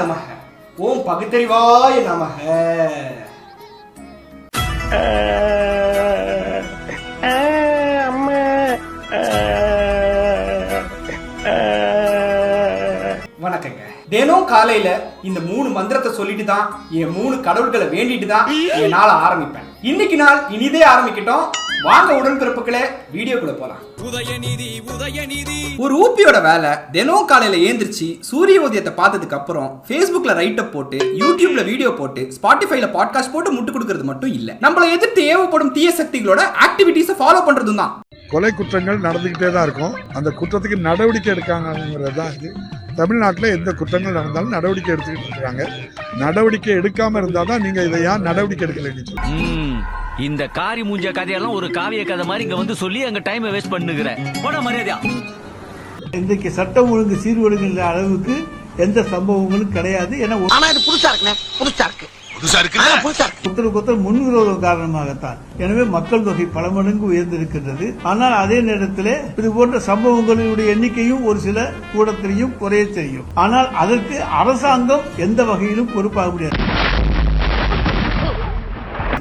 நமக. ஓம் பகுத்தறிவாய நமக. வணக்கங்க. தினம் காலையில இந்த மூணு மந்திரத்தை சொல்லிட்டு தான் என் மூணு கடவுள்களை வேண்டிட்டு தான் என் நாளை ஆரம்பிப்பேன். இன்னைக்கு நாள் இனிதே ஆரம்பிக்கட்டும். வாங்க உடன்பிறப்புகளே வீடியோக்குள்ள போலாம். ஒரு ஊப்பியோட வேலை தினம் காலையில ஏந்திரிச்சு சூரிய உதயத்தை பார்த்ததுக்கு அப்புறம் Facebookல ரைட் அப் போட்டு யூடியூப்ல வீடியோ போட்டு ஸ்பாட்டிஃபைல பாட்காஸ்ட் போட்டு முட்டு கொடுக்கறது மட்டும் இல்ல. நம்மள எதிர்த்து ஏவப்படும் தீய சக்திகளோட ஆக்டிவிட்டீஸை ஃபாலோ பண்றதும் தான். கொலை குற்றங்கள் நடந்துக்கிட்டே தான் இருக்கும். அந்த குற்றத்துக்கு நடவடிக்கை எடுக்காங்கிறது தான் இது. தமிழ்நாட்டில் எந்த குற்றங்கள் நடந்தாலும் நடவடிக்கை எடுத்துக்கிட்டு இருக்காங்க. நடவடிக்கை எடுக்காம இருந்தால் தான் நீங்கள் இதை ஏன் நடவடிக்கை எடுக்கலைன்னு இந்த காரி மூஞ்ச கதையெல்லாம் ஒரு காவிய கதை மாதிரி இங்க வந்து சொல்லி அங்க டைமை வேஸ்ட் பண்ணுகிற. போன மரியாதையா. இன்றைக்கு சட்டம் ஒழுங்கு சீர்குலைகின்ற அளவுக்கு எந்த சம்பவங்களும் கிடையாது ஏன்னா ஆனா இது புதுசா இருக்குண்ணே. புதுசா இருக்கு. ஒருத்தருக்கு ஒருத்தர் முன்விரோதம் காரணமாகத்தான். எனவே மக்கள் தொகை பல மடங்கு உயர்ந்திருக்கின்றது. ஆனால் அதே நேரத்தில் இது போன்ற சம்பவங்களுடைய எண்ணிக்கையும் ஒரு சில கூடத்திலையும் குறைய செய்யும். ஆனால் அதற்கு அரசாங்கம் எந்த வகையிலும் பொறுப்பாக முடியாது.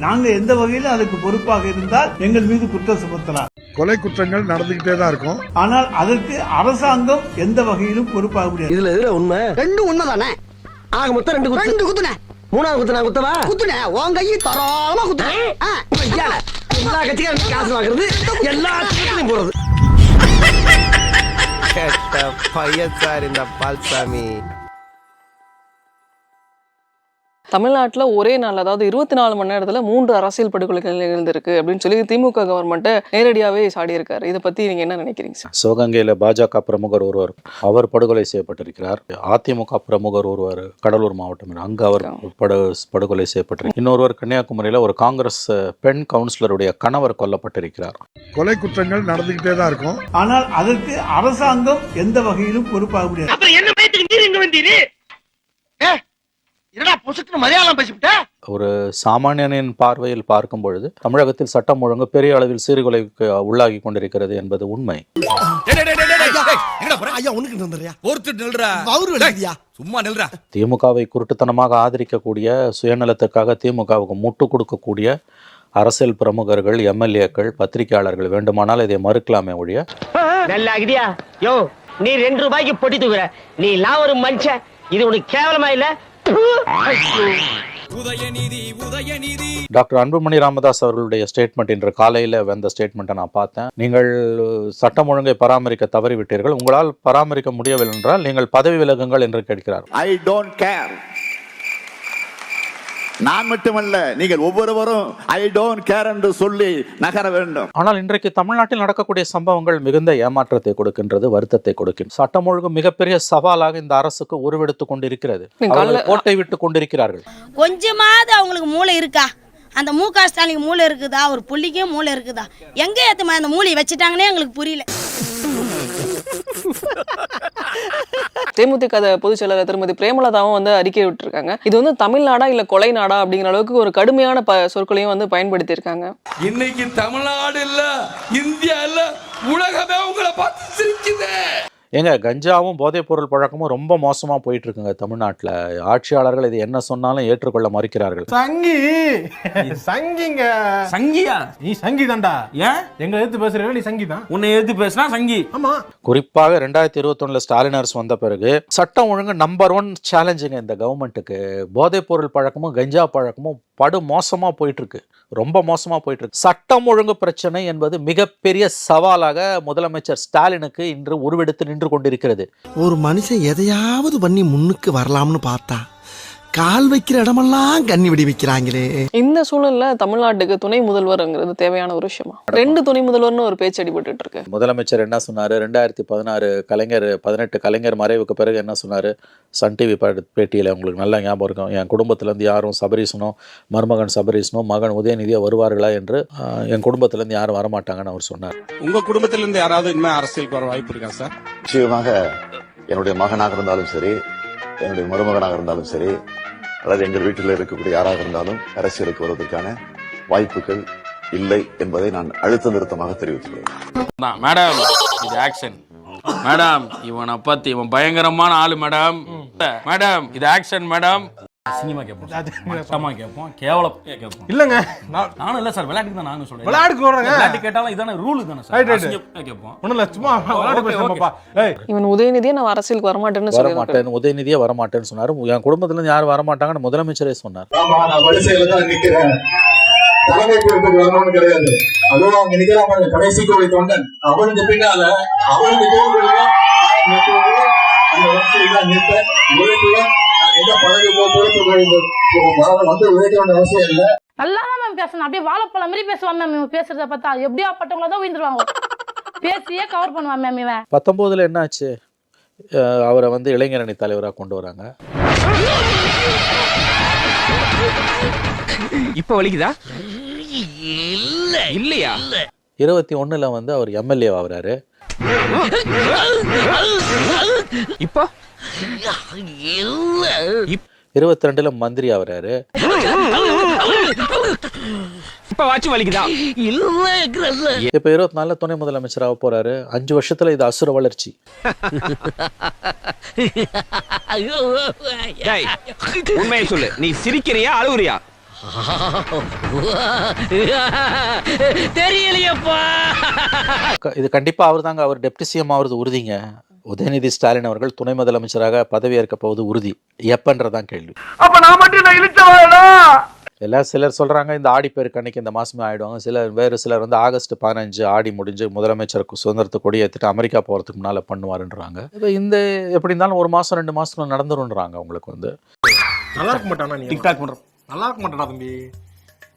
நாங்க எந்த வகையிலும் அதுக்கு பொறுப்பாக இருந்தால் எங்கள் மீது குற்றம் சுமத்தலாம். கொலை குற்றங்கள் நடந்துக்கிட்டே தான் இருக்கும். ஆனால் அதற்கு அரசாங்கம் எந்த வகையிலும் பொறுப்பாக முடியாது. இதுல எதுல உண்மை? ரெண்டும் உண்மைதானே? ஆக மொத்தம் ரெண்டு குத்து. ரெண்டு குத்துனே. மூணாவது குத்து நான் குத்தவா? குத்துனே. உன் கையை தரோளமா குத்துனே ஆ. ஐயா, எல்லா கட்சிக்காரும் காசு வாங்குறது எல்லா கட்சிகளையும் போறது. பையன் சார் இந்த பால்சாமி. தமிழ்நாட்டில் ஒரே நாள் அதாவது இருபத்தி நாலு மணி நேரத்தில் மூன்று அரசியல் படுகொலைகள் நிகழ்ந்திருக்கு அப்படின்னு சொல்லி திமுக கவர்மெண்ட்டை நேரடியாகவே சாடியிருக்காரு. இதை பற்றி நீங்கள் என்ன நினைக்கிறீங்க சார்? சிவகங்கையில் பாஜக பிரமுகர் ஒருவர் அவர் படுகொலை செய்யப்பட்டிருக்கிறார். அதிமுக பிரமுகர் ஒருவர் கடலூர் மாவட்டம். அங்கு அவர் படு படுகொலை செய்யப்பட்டிருக்கிறார் இன்னொருவர் கன்னியாகுமரியில் ஒரு காங்கிரஸ் பெண் கவுன்சிலருடைய கணவர் கொல்லப்பட்டிருக்கிறார். கொலை குற்றங்கள் நடந்துக்கிட்டே தான் இருக்கும். ஆனால் அதற்கு அரசாங்கம் எந்த வகையிலும் பொறுப்பாக முடியாது. என்னடா பொசுக்குன்னு மலையாளம் பேசிவிட்ட? ஒரு சாமானியனின் பார்வையில் பார்க்கும் பொழுது தமிழகத்தில் சட்டம் ஒழுங்கு பெரிய அளவில் சீர்குலைக்கு உள்ளாகி கொண்டிருக்கிறது என்பது உண்மை. ஐயா உனக்கு வந்துடுறியா ஒருத்தர் நில்றா. அவரு விளையாடியா சும்மா நில்றா. திமுகவை குருட்டுத்தனமாக ஆதரிக்கக்கூடிய சுயநலத்துக்காக திமுகவுக்கு முட்டு கொடுக்கக்கூடிய அரசியல் பிரமுகர்கள் எம்எல்ஏக்கள் பத்திரிகையாளர்கள் வேண்டுமானால் இதை மறுக்கலாமே ஒழிய. நல்லா ஐடியா யோ நீ ரெண்டு ரூபாய்க்கு பொட்டி தூக்குற. நீ எல்லாம் ஒரு மனுஷன். இது உனக்கு கேவலமா இல்ல? உதயநிதி உதயநிதி டாக்டர் அன்புமணி ராமதாஸ் அவர்களுடைய ஸ்டேட்மெண்ட் இன்று காலையில் வந்த ஸ்டேட்மெண்ட்டை நான் பார்த்தேன். நீங்கள் சட்டம் ஒழுங்கை பராமரிக்க தவறிவிட்டீர்கள். உங்களால் பராமரிக்க முடியவில்லை என்றால் நீங்கள் பதவி விலகுங்கள் என்று கேட்கிறார். ஐ டோன்ட் கேர் நான் மட்டுமல்ல நீங்கள் ஒவ்வொருவரும் ஐ டோன்ட் கேர் என்று சொல்லி நகர வேண்டும். ஆனால் இன்றைக்கு தமிழ்நாட்டில் நடக்கக்கூடிய சம்பவங்கள் மிகுந்த ஏமாற்றத்தை கொடுக்கின்றது வருத்தத்தை கொடுக்கின்றது. சட்டம் ஒழுங்கு மிகப்பெரிய சவாலாக இந்த அரசுக்கு உருவெடுத்துக் கொண்டிருக்கிறது. கோட்டை விட்டு கொண்டிருக்கிறார்கள். கொஞ்சமாவது அவங்களுக்கு மூளை இருக்கா? அந்த மு க ஸ்டாலின் மூளை இருக்குதா? ஒரு புள்ளிக்கும் மூளை இருக்குதா? எங்க ஏத்தமா அந்த மூளையை வச்சுட்டாங்கன்னே எங்களுக்கு புரியல. தேமுதிக பொதுச் செயலாளர் திருமதி பிரேமலதாவும் வந்து அறிக்கை விட்டுருக்காங்க. இது வந்து தமிழ்நாடா இல்ல கொலை நாடா அப்படிங்கிற அளவுக்கு ஒரு கடுமையான ப சொற்களையும் வந்து பயன்படுத்தியிருக்காங்க. இன்னைக்கு தமிழ்நாடு இல்ல இந்தியா இல்ல உலகமே உங்களை பார்த்து சிரிக்குது. ஏங்க கஞ்சாவும் போதைப் பொருள் பழக்கமும் ரொம்ப மோசமா போயிட்டு இருக்குங்க தமிழ்நாட்டில். ஆட்சியாளர்கள் இது என்ன சொன்னாலும் ஏற்றுக்கொள்ள மறுக்கிறார்கள். சங்கி! சங்கிங்க! சங்கியா? நீ சங்கி தான்டா ஏன்? எங்க எடுத்து பேசுற நீ சங்கி தான் உன்னை எடுத்து பேசினா சங்கி. ஆமா. குறிப்பாக ரெண்டாயிரத்தி இருபத்தொன்னுல ஸ்டாலின் அரசு வந்த பிறகு சட்டம் ஒழுங்கு நம்பர் ஒன் சேலஞ்சுங்க இந்த கவர்மெண்ட்டுக்கு போதைப் பொருள் பழக்கமும் கஞ்சா பழக்கமும் படு மோசமா போயிட்டு இருக்கு ரொம்ப மோசமாக போயிட்டு இருக்கு சட்டம் ஒழுங்கு பிரச்சனை என்பது மிகப்பெரிய சவாலாக முதலமைச்சர் ஸ்டாலினுக்கு இன்று உருவெடுத்து நின்று கொண்டிருக்கிறது. ஒரு மனுஷன் எதையாவது பண்ணி முன்னுக்கு வரலாம்னு பார்த்தா கால் வைக்கிற இடமெல்லாம் கண்ணி விடி வைக்கிறாங்களே இந்த சூழல்ல தமிழ்நாட்டுக்கு துணை முதல்வர்ங்கிறது தேவையான ஒரு விஷயமா? ரெண்டு துணை முதல்வர்னு ஒரு பேச்சு அடிபட்டு இருக்கு. முதலமைச்சர் என்ன சொன்னாரு? ரெண்டாயிரத்தி பதினாறு கலைஞர் பதினெட்டு கலைஞர் மறைவுக்கு பிறகு என்ன சொன்னாரு? சன் டிவி பேட்டியில் உங்களுக்கு நல்ல ஞாபகம் இருக்கும். என் குடும்பத்திலேருந்து யாரும் சபரீசனோ மருமகன் சபரீசனோ மகன் உதயநிதியோ வருவார்களா என்று என் குடும்பத்திலேருந்து யாரும் வரமாட்டாங்கன்னு அவர் சொன்னார். உங்க குடும்பத்துல இருந்து யாராவது இனிமே அரசியலுக்கு வர வாய்ப்பு இருக்கா சார்? நிச்சயமாக என்னுடைய மகனாக இருந்தாலும் சரி என்னுடைய மருமகனாக இருந்தாலும் சரி அல்லது எங்கள் வீட்டில் இருக்கக்கூடிய யாராக இருந்தாலும் அரசியலுக்கு வருவதற்கான வாய்ப்புகள் இல்லை என்பதை நான் அழுத்த நிறுத்தமாக தெரிவித்துள்ளேன். மேடம் இது ஆக்ஷன் மேடம் இவனை பத்தி இவன் பயங்கரமான ஆளு மேடம். மேடம் இது ஆக்ஷன் மேடம். சினிமா கேட்போம் மட்டமா கேட்போம் கேவலம் கேட்போம் இல்லங்க. நானும் இல்ல சார் விளையாட்டுக்கு தான் நானும் விளையாட்டுக்கு சொல்றேங்க. விளையாட்டு கேட்டாலும் இதான ரூல் தானே சார். கேட்போம் ஒண்ணும் இல்ல சும்மா இவன் உதயநிதியே நான் அரசியலுக்கு வரமாட்டேன்னு சொல்லியிருக்காரு. வரமாட்டேன் உதயநிதியே வரமாட்டேன்னு சொன்னாரு. என் குடும்பத்துல இருந்து யாரும் வரமாட்டாங்கன்னு முதலமைச்சரே சொன்னார். ஆமா நான் வரிசையில தான் நிக்கிறேன். தலைமை பொறுப்புக்கு வரணும்னு கிடையாது. அதுவும் அவங்க நிக்கிறாங்க கடைசி தொண்டன். அவனுக்கு பின்னால அவனுக்கு அந்த வரிசையில் அவசியம் இல்லை. நல்லா தான் மேம் பேசணும் அப்படியே வாழைப்பழம் மாதிரி பேசுவான் மேம் இவன். பேசுறத பார்த்தா எப்படியா பட்டவங்கள தான் உயிர்ந்துருவாங்க. பேசியே கவர் பண்ணுவான் மேம் இவன். பத்தொம்போதுல என்ன ஆச்சு அஹ் அவரை வந்து இளைஞரணி தலைவராக கொண்டு வராங்க. இப்ப வலிக்குதா? இல்ல இல்லையா? இருபத்தி ஒண்ணுல வந்து அவர் எம்எல்ஏ ஆகுறாரு. இப்போ? இருபத்தி ரெண்டுல மந்திரி ஆகுறாரு இப்ப வாட்சி வலிக்குதா? இப்ப இருபத்தி நாலுல துணை முதலமைச்சராக போறாரு. அஞ்சு வருஷத்துல இது அசுர வளர்ச்சி. உண்மையை சொல்லு. நீ சிரிக்கிறியா அழுவுறியா? தெரியலையப்பா. இது கண்டிப்பா அவர் தாங்க அவர் டெப்டி சிஎம் ஆகுறது உறுதிங்க. உதயநிதி ஸ்டாலின் அவர்கள் துணை முதலமைச்சராக பதவியேற்க போவது உறுதி. எப்பன்றதான் கேள்வி. அப்ப நான் மட்டும் நான் இழுச்சவாடா எல்லாம் சிலர் சொல்றாங்க இந்த ஆடி பேருக்கு அன்னைக்கு இந்த மாசமே ஆயிடுவாங்க. சிலர் வேறு சிலர் வந்து ஆகஸ்ட் பதினஞ்சு ஆடி முடிஞ்சு முதலமைச்சருக்கு சுதந்திரத்தை கொடி ஏற்றிட்டு அமெரிக்கா போறதுக்கு முன்னால பண்ணுவாருன்றாங்க. இப்ப இந்த எப்படி இருந்தாலும் ஒரு மாசம் ரெண்டு மாசத்துல நடந்துருன்றாங்க உங்களுக்கு வந்து. நல்லா இருக்க மாட்டானா நீ? டிக்டாக் பண்ற நல்லா இருக்க மாட்டானா தம்பி?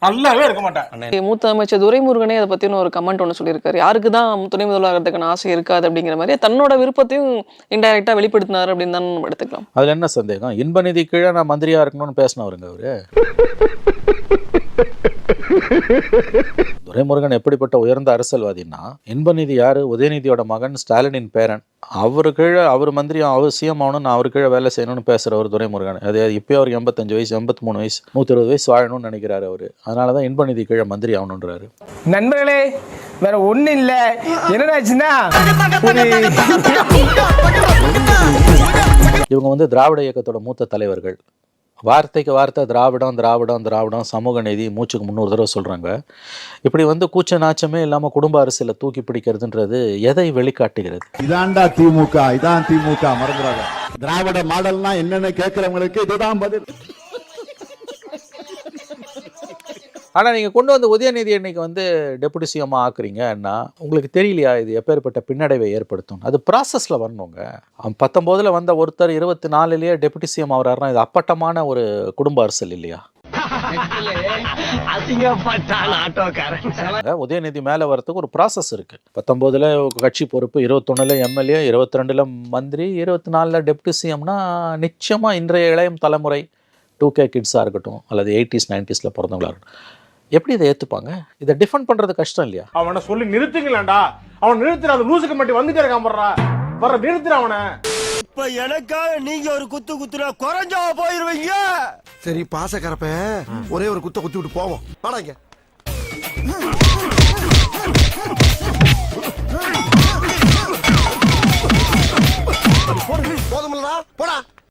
நல்லாவே இருக்க மாட்டேன். மூத்த அமைச்சர் துரைமுருகனே அதை பத்தின ஒரு கமெண்ட் ஒன்று சொல்லியிருக்காரு. யாருக்கு தான் துணை முதல்வராகிறதுக்கான ஆசை இருக்காது அப்படிங்கிற மாதிரி தன்னோட விருப்பத்தையும் இன்டைரக்டா வெளிப்படுத்தினார் அப்படின்னு தான் நம்ம எடுத்துக்கலாம். அதுல என்ன சந்தேகம்? இன்பநிதி கீழே நான் மந்திரியா இருக்கணும்னு பேசினவருங்க அவரு. துரைமுருகன் எப்படிப்பட்ட உயர்ந்த அரசியல்வாதின்னா இன்பநிதி யாரு உதயநிதியோட மகன் ஸ்டாலினின் பேரன் அவரு கீழே அவர் மந்திரி அவர் சிஎம் ஆகணும் நான் அவரு கீழே வேலை செய்யணும்னு பேசுறவர் துரைமுருகன் அது இப்பயே அவருக்கு எண்பத்தஞ்சு வயசு எண்பத்தி மூணு வயசு நூத்தி இருபது வயசு வாழணும்னு நினைக்கிறாரு அவரு அதனாலதான் இன்பநிதி கீழே மந்திரி ஆகணுன்றாரு நண்பர்களே வேற ஒண்ணு இல்ல என்னடாச்சுன்னா இவங்க வந்து திராவிட இயக்கத்தோட மூத்த தலைவர்கள் வார்த்தைக்கு வார்த்தை திராவிடம் திராவிடம் திராவிடம் சமூக நீதி மூச்சுக்கு முந்நூறு தடவை சொல்கிறாங்க இப்படி வந்து கூச்ச நாச்சமே இல்லாமல் குடும்ப அரசியலை தூக்கி பிடிக்கிறதுன்றது எதை வெளிக்காட்டுகிறது? இதான்டா திமுக இதான் திமுக மறந்துடாத திராவிட மாடல்னா என்னென்ன கேட்குறவங்களுக்கு இதுதான் பதில். ஆனால் நீங்கள் கொண்டு வந்து உதயநிதி இன்னைக்கு வந்து டெபுட்டி சிஎம் ஆக்குறீங்கன்னா உங்களுக்கு தெரியலையா இது எப்பேற்பட்ட பின்னடைவை ஏற்படுத்தும் அது ப்ராசஸில் வரணுங்க. பத்தொம்போதில் வந்த ஒருத்தர் இருபத்தி நாலுலேயே டெபுட்டி சிஎம் ஆகுறாருன்னா இது அப்பட்டமான ஒரு குடும்ப அரசியல் இல்லையா? உதயநிதி மேலே வரதுக்கு ஒரு ப்ராசஸ் இருக்கு. பத்தொம்போதில் கட்சி பொறுப்பு இருபத்தொன்னுல எம்எல்ஏ இருபத்தி ரெண்டுல மந்திரி இருபத்தி நாலில் டெப்டி சிஎம்னா நிச்சயமாக இன்றைய இளையம் தலைமுறை டூ கே கிட்ஸாக இருக்கட்டும் அல்லது எயிட்டிஸ் நைன்டிஸில் பிறந்தவங்களா இருக்கட்டும். எப்படி இதை ஏற்றுப்பாங்க இதை டிஃபெண்ட் பண்ணுறது கஷ்டம் இல்லையா? அவனை சொல்லி நிறுத்துங்களேன்டா. அவன் நிறுத்துற அந்த லூசுக்கு மட்டும் வந்துட்டே இருக்கான் போடுறா வர நிறுத்துற அவனை. இப்ப எனக்காக நீங்க ஒரு குத்து குத்துனா குறைஞ்சா போயிருவீங்க. சரி பாசக்கரப்ப ஒரே ஒரு குத்த குத்தி விட்டு போவோம். வாடாங்க போதுமில்லடா போடா.